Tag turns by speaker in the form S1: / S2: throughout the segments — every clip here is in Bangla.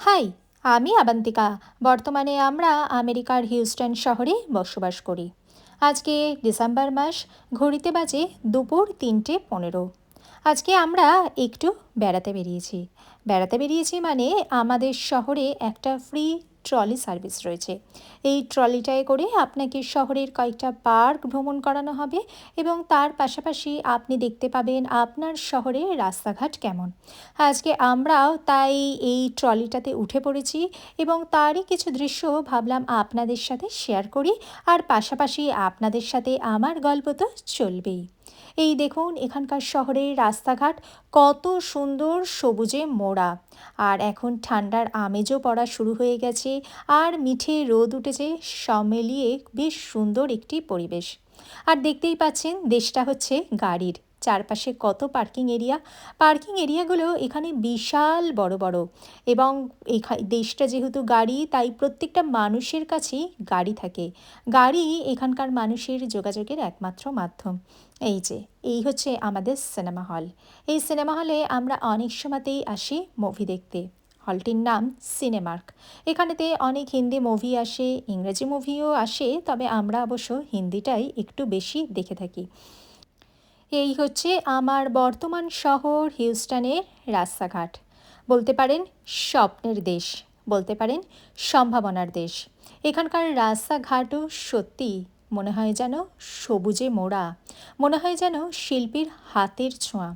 S1: হাই, আমি আবান্তিকা। বর্তমানে আমরা আমেরিকার হিউস্টন শহরে বসবাস করি। আজকে ডিসেম্বর মাস, ঘড়িতে বাজে দুপুর তিনটে পনেরো। আজকে আমরা একটু বেড়াতে বেরিয়েছি। বেড়াতে বেরিয়েছি মানে আমাদের শহরে একটা ফ্রি ট্রলি সার্ভিস রয়েছে। এই ট্রলিটায় করে আপনাকে শহরের কয়েকটা পার্ক ভ্রমণ করানো হবে এবং তার পাশাপাশি আপনি দেখতে পাবেন আপনার শহরে রাস্তাঘাট কেমন। আজকে আমরাও তাই এই ট্রলিটাতে উঠে পড়েছি এবং তারই কিছু দৃশ্য ভাবলাম আপনাদের সাথে শেয়ার করি। আর পাশাপাশি আপনাদের সাথে আমার গল্প তো চলবেই। এই দেখুন, এখানকার শহরের রাস্তাঘাট কত সুন্দর সবুজে মোড়া। আর এখন ঠান্ডার আমেজও পড়া শুরু হয়ে গেছে, আর মিঠে রোদ উঠেছে সব মিলিয়ে বেশ সুন্দর একটি পরিবেশ। আর দেখতেই পাচ্ছেন, দেশটা হচ্ছে গাড়ির। চারপাশে কত পার্কিং এরিয়া? পার্কিং এরিয়াগুলো এখানে বিশাল বড় বড়। এবং এখানে দেশটা যেহেতু গাড়ি, তাই প্রত্যেকটা মানুষের কাছেই গাড়ি থাকে। গাড়ি এখানকার মানুষের যোগাযোগের একমাত্র মাধ্যম। এই যে, এই হচ্ছে আমাদের সিনেমা হল। এই সিনেমা হলে আমরা অনেক সময়তেই আসি মুভি দেখতে। হলটির নাম সিনেমার্ক। এখানেতে অনেক হিন্দি মুভি আসে, ইংরেজি মুভিও আসে, তবে আমরা অবশ্য হিন্দিটাই একটু বেশি দেখে থাকি। এই হচ্ছে আমার বর্তমান শহর হিউস্টনের রাস্তাঘাট। বলতে পারেন স্বপ্নের দেশ, বলতে পারেন সম্ভাবনার দেশ। এখানকার রাস্তাঘাটও সত্যি মনে হয় যেন সবুজে মোড়া, মনে হয় যেন শিল্পীর হাতের ছোঁয়া।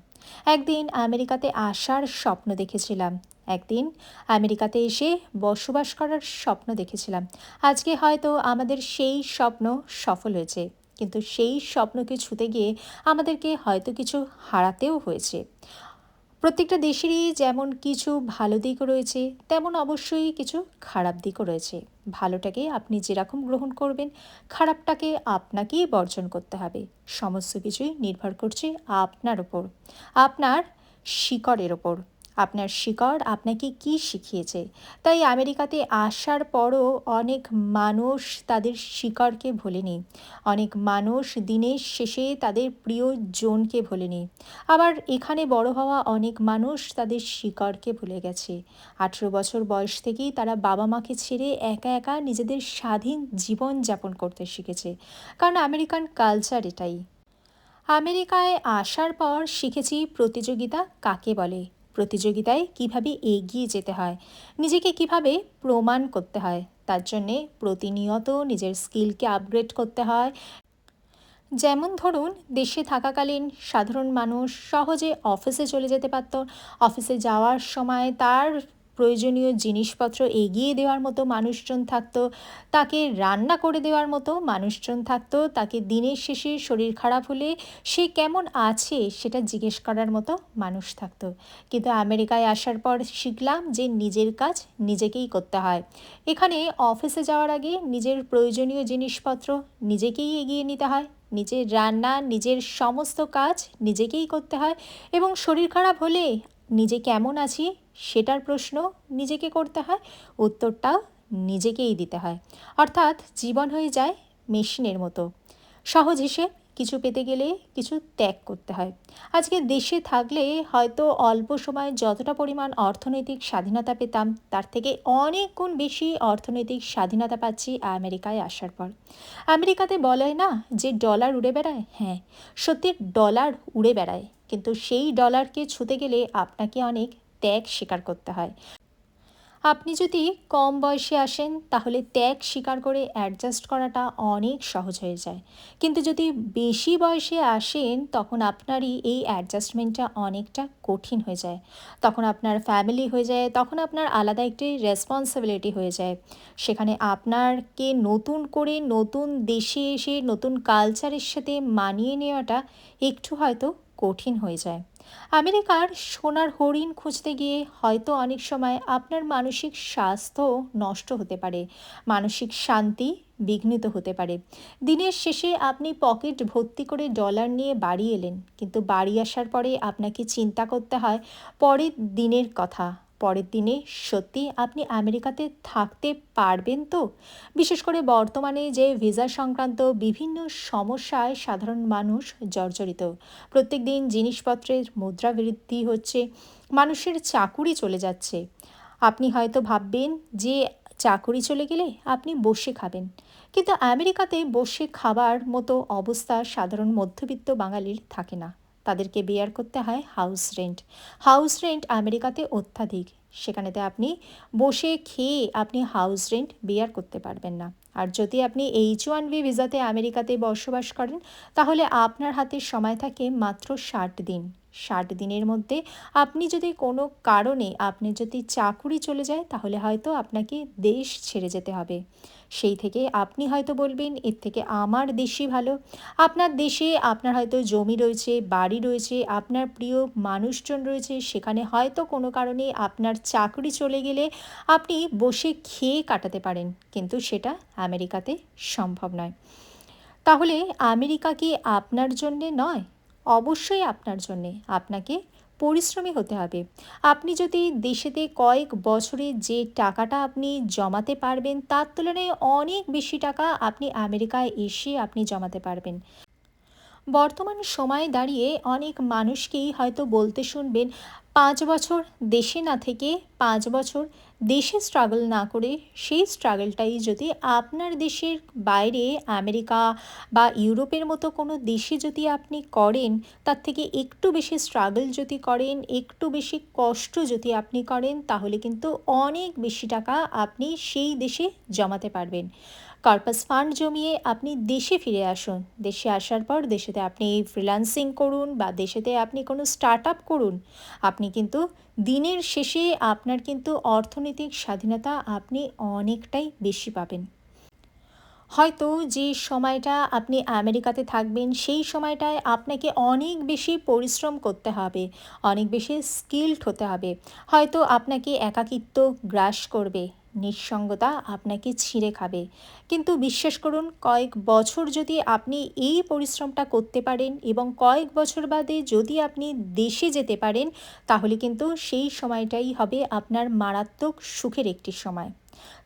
S1: একদিন আমেরিকাতে আসার স্বপ্ন দেখেছিলাম, একদিন আমেরিকাতে এসে বসবাস করার স্বপ্ন দেখেছিলাম। আজকে হয়তো আমাদের সেই স্বপ্ন সফল হয়েছে। কিন্তু সেই স্বপ্নকে ছুতে গিয়ে আমাদেরকে হয়তো কিছু হারাতেও হয়েছে। প্রত্যেকটা দেশেরই যেমন কিছু ভালো দিকও রয়েছে, তেমন অবশ্যই কিছু খারাপ দিকও রয়েছে। ভালোটাকে আপনি যেরকম গ্রহণ করবেন, খারাপটাকে আপনাকেই বর্জন করতে হবে। সমস্ত কিছুই নির্ভর করছে আপনার ওপর আপনার শিকড়ের ওপর আপনার শিকড় আপনাকে কি শিখিয়েছে? তাই আমেরিকাতে আসার পরও অনেক মানুষ তাদের শিকড়কে ভোলেনি। অনেক মানুষ দিনের শেষে তাদের প্রিয় জনকে ভোলেনি। আবার এখানে বড় হওয়া অনেক মানুষ তাদের শিকড়কে ভুলে গেছে। আঠেরো বছর বয়স থেকেই তারা বাবা মাকে ছেড়ে একা একা নিজেদের স্বাধীন জীবন যাপন করতে শিখেছে। কারণ আমেরিকান কালচার এটাই। আমেরিকায় আসার পর শিখেছি প্রতিযোগিতা কাকে বলে? প্রতিযোগিতায় কীভাবে এগিয়ে যেতে হয়, নিজেকে কীভাবে প্রমাণ করতে হয়, তার জন্যে প্রতিনিয়ত নিজের স্কিলকে আপগ্রেড করতে হয়। যেমন ধরুন, দেশে থাকাকালীন সাধারণ মানুষ সহজে অফিসে চলে যেতে পারত। অফিসে যাওয়ার সময় তার প্রয়োজনীয় জিনিসপত্র এগিয়ে দেওয়ার মতো মানুষজন থাকতো, তাকে রান্না করে দেওয়ার মতো মানুষজন থাকতো, তাকে দিনের শেষে শরীর খারাপ হলে সে কেমন আছে সেটা জিজ্ঞেস করার মতো মানুষ থাকতো। কিন্তু আমেরিকায় আসার পর শিখলাম যে নিজের কাজ নিজেকেই করতে হয়। এখানে অফিসে যাওয়ার আগে নিজের প্রয়োজনীয় জিনিসপত্র নিজেকেই এগিয়ে নিতে হয়। নিজের রান্না, নিজের সমস্ত কাজ নিজেকেই করতে হয় এবং শরীর খারাপ হলে নিজে কেমন আছি? সেটার প্রশ্ন নিজেকে করতে হয় উত্তরটাও নিজেকেই দিতে হয়। অর্থাৎ জীবন হয়ে যায় মেশিনের মতো। সহজ হিসেব, কিছু পেতে গেলে কিছু ত্যাগ করতে হয়। আজকে দেশে থাকলে হয়তো অল্প সময় যতটা পরিমাণ অর্থনৈতিক স্বাধীনতা পেতাম, তার থেকে অনেক গুণ বেশি অর্থনৈতিক স্বাধীনতা পাচ্ছি আমেরিকায় আসার পর। আমেরিকাতে বলে না যে ডলার উড়ে বেড়ায়? হ্যাঁ সত্যি ডলার উড়ে বেড়ায়। কিন্তু সেই ডলারকে ছুতে গেলে আপনাকে অনেক ত্যাগ স্বীকার করতে হয়। আপনি যদি কম বয়সে আসেন, তাহলে ত্যাগ স্বীকার করে অ্যাডজাস্ট করাটা অনেক সহজ হয়ে যায়। কিন্তু যদি বেশি বয়সে আসেন, তখন আপনারই এই অ্যাডজাস্টমেন্টটা অনেকটা কঠিন হয়ে যায়। তখন আপনার ফ্যামিলি হয়ে যায়, তখন আপনার আলাদা একটি রেসপন্সিবিলিটি হয়ে যায়। সেখানে আপনারকে নতুন করে নতুন দেশে এসে, নতুন কালচারের সাথে মানিয়ে নেওয়াটা একটু হয়তো কঠিন হয়ে যায়। আমেরিকার সোনার হরিণ খুঁজতে গিয়ে হয়তো অনেক সময় আপনার মানসিক স্বাস্থ্য নষ্ট হতে পারে, মানসিক শান্তি বিঘ্নিত হতে পারে। দিনের শেষে আপনি পকেট ভর্তি করে ডলার নিয়ে বাড়ি এলেন, কিন্তু বাড়ি আসার পরে আপনাকে চিন্তা করতে হয় পরের দিনের কথা। পরের দিনে সত্যি আপনি আমেরিকাতে থাকতে পারবেন তো? বিশেষ করে বর্তমানে যে ভিসা সংক্রান্ত বিভিন্ন সমস্যায় সাধারণ মানুষ জর্জরিত। প্রত্যেক দিন জিনিসপত্রের মুদ্রা বৃদ্ধি হচ্ছে, মানুষের চাকুরি চলে যাচ্ছে। আপনি হয়তো ভাববেন যে চাকুরি চলে গেলে আপনি বসে খাবেন। কিন্তু আমেরিকাতে বসে খাবার মতো অবস্থা সাধারণ মধ্যবিত্ত বাঙালির থাকে না। তাদেরকে বেয়ার করতে হয় হাউস রেন্ট। হাউস রেন্ট আমেরিকাতে অত্যাধিক। সেখানেতে আপনি বসে খেয়ে আপনি হাউস রেন্ট বেয়ার করতে পারবেন না। আর যদি আপনি এইচ ওয়ান বি ভিসাতে আমেরিকাতে বসবাস করেন, তাহলে আপনার হাতে সময় থাকে মাত্র ষাট দিন। ষাট দিনের মধ্যে। আপনি যদি কোনো কারণে, আপনি যদি চাকুরি চলে যায়, তাহলে হয়তো আপনাকে দেশ ছেড়ে যেতে হবে। সেই থেকে আপনি হয়তো বলবেন, এর থেকে আমার দেশই ভালো। আপনার দেশে আপনার হয়তো জমি রয়েছে, বাড়ি রয়েছে, আপনার প্রিয় মানুষজন রয়েছে, সেখানে হয়তো কোনো কারণে আপনার চাকরি চলে গেলে আপনি বসে খেয়ে কাটাতে পারেন। কিন্তু সেটা আমেরিকাতে সম্ভব নয়। তাহলে আমেরিকা কি আপনার জন্যে নয়? অবশ্যই আপনার জন্যে আপনাকে পরিশ্রমী হতে হবে। আপনি যদি দেশেতে কয়েক বছরে যে টাকাটা আপনি জমাতে পারবেন, তার তুলনায় অনেক বেশি টাকা আপনি আমেরিকায় এসে আপনি জমাতে পারবেন। বর্তমান সময়ে দাঁড়িয়ে অনেক মানুষকেই হয়তো বলতে শুনবেন, পাঁচ বছর দেশে না থেকে পাঁচ বছর দেশে স্ট্রাগল না করে সেই স্ট্রাগলটাই যদি আপনার দেশের বাইরে আমেরিকা বা ইউরোপের মতো কোনো দেশে যদি আপনি করেন, তার থেকে একটু বেশি স্ট্রাগল যদি করেন, একটু বেশি কষ্ট যদি আপনি করেন, তাহলে কিন্তু অনেক বেশি টাকা আপনি সেই দেশে জমাতে পারবেন। কর্পাস ফান্ড জমিয়ে আপনি দেশে ফিরে আসুন। দেশে আসার পর দেশেতে আপনি ফ্রিল্যান্সিং করুন বা দেশেতে আপনি কোনো স্টার্ট আপ করুন। আপনি কিন্তু দিনের শেষে আপনার কিন্তু অর্থনৈতিক স্বাধীনতা আপনি অনেকটাই বেশি পাবেন। হয়তো যে সময়টা আপনি আমেরিকাতে থাকবেন, সেই সময়টায় আপনাকে অনেক বেশি পরিশ্রম করতে হবে, অনেক বেশি স্কিল্ড হতে হবে। হয়তো আপনাকে একাকিত্ব গ্রাস করবে। নিঃসঙ্গতা আপনাকে ছিঁড়ে খাবে। কিন্তু বিশ্বাস করুন, কয়েক বছর যদি আপনি এই পরিশ্রমটা করতে পারেন এবং কয়েক বছর বাদে যদি আপনি দেশে যেতে পারেন, তাহলে কিন্তু সেই সময়টাই হবে আপনার মারাত্মক সুখের একটি সময়।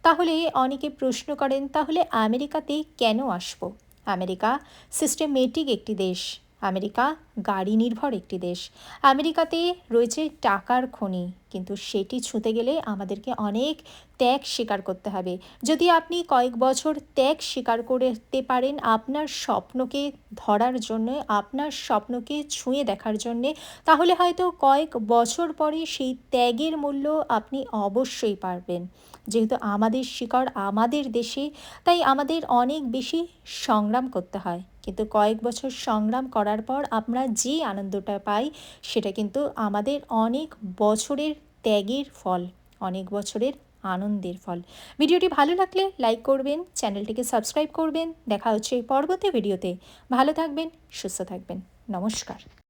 S1: তাহলে অনেকে প্রশ্ন করেন, তাহলে আমেরিকাতে কেন আসব? আমেরিকা সিস্টেমেটিক একটি দেশ। আমেরিকা গাড়ি নির্ভর একটি দেশ। আমেরিকাতে রয়েছে টাকার খনি। কিন্তু সেটি ছুঁতে গেলে আমাদেরকে অনেক ত্যাগ স্বীকার করতে হবে। যদি আপনি কয়েক বছর ত্যাগ স্বীকার করতে পারেন, আপনার স্বপ্নকে ধরার জন্য, আপনার স্বপ্নকে ছুঁয়ে দেখার জন্যে, তাহলে হয়তো কয়েক বছর পরে সেই ত্যাগের মূল্য আপনি অবশ্যই পারবেন। যেহেতু আমাদের শিকড় আমাদের দেশে, তাই আমাদের অনেক বেশি সংগ্রাম করতে হয়। কিন্তু কয়েক বছর সংগ্রাম করার পর আমরা যে আনন্দটা পাই, সেটা কিন্তু আমাদের অনেক বছরের ত্যাগের ফল, অনেক বছরের আনন্দের ফল। ভিডিওটি ভালো লাগলে লাইক করবেন, চ্যানেলটিকে সাবস্ক্রাইব করবেন। দেখা হচ্ছে পরবর্তী ভিডিওতে। ভালো থাকবেন, সুস্থ থাকবেন। নমস্কার।